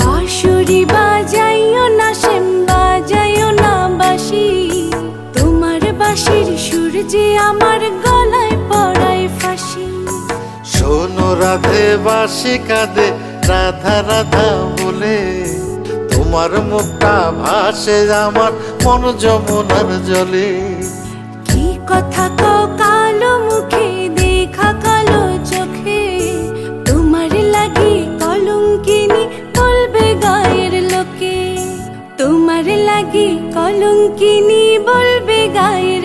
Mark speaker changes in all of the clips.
Speaker 1: বাঁশুরি যে আমার গলায় পড়ায় ফাঁসি।
Speaker 2: শোনো রাধে বাসি কাঁদে রাধা রাধা বলে তোমার মুখটা ভাসে আমার মন যমুনার জলে।
Speaker 1: কি কথা কও কালো মুখে দেখা কালো চোখে তোমার লাগি কলঙ্কিনী বলবে গায়ের লোকে। তোমার লাগি কলঙ্কিনী বলবে গায়ের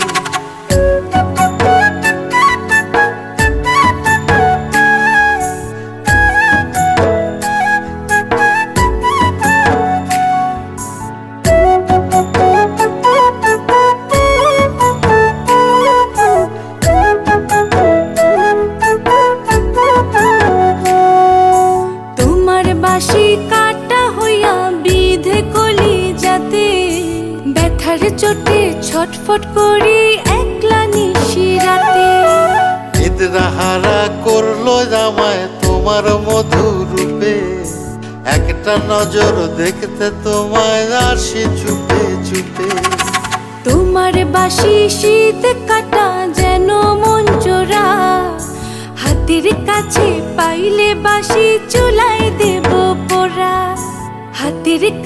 Speaker 1: ব্যথার চোটে ছটফট করি একলা নিশি রাতে।
Speaker 2: নিদ্রাহারা করল জামায় তোমার মধুর রূপে একটা নজর দেখতে তোমায় আসি চুপে চুপে
Speaker 1: তোমার বাসি শীত কাটা যেন মন চোরা হাতের কাছে পাইলে বাসি